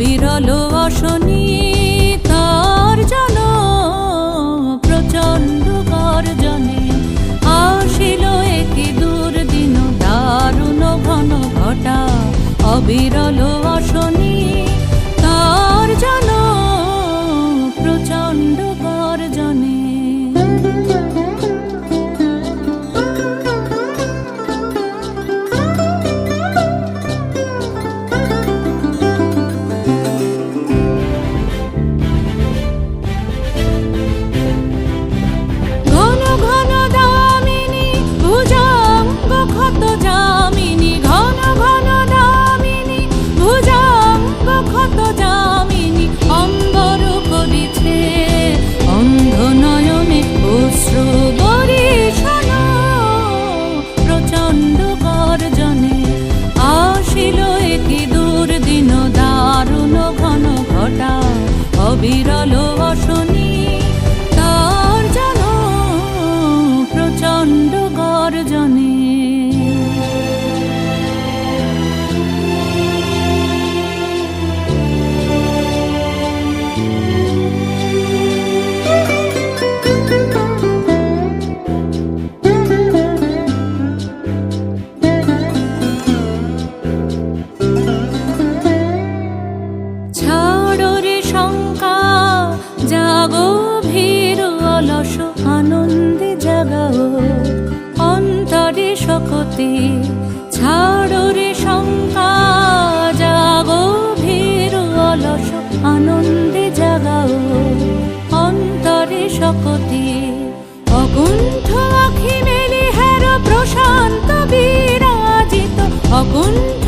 অবিরল অশনি তার জন প্রচণ্ড গর্জনে আসিল একই দুর্দিন দারুণ ঘন ঘটা অবিরল অশনি গভীর অলস আনন্দে জাগাও। অন্তরে শকতি, ছাড়ো রে শঙ্কা জাগো ভীর অলস আনন্দে জাগাও। অন্তরে শকতি, অকুণ্ঠ আখি মেলি হের প্রশান্ত বিরাজিত। অকুণ্ঠ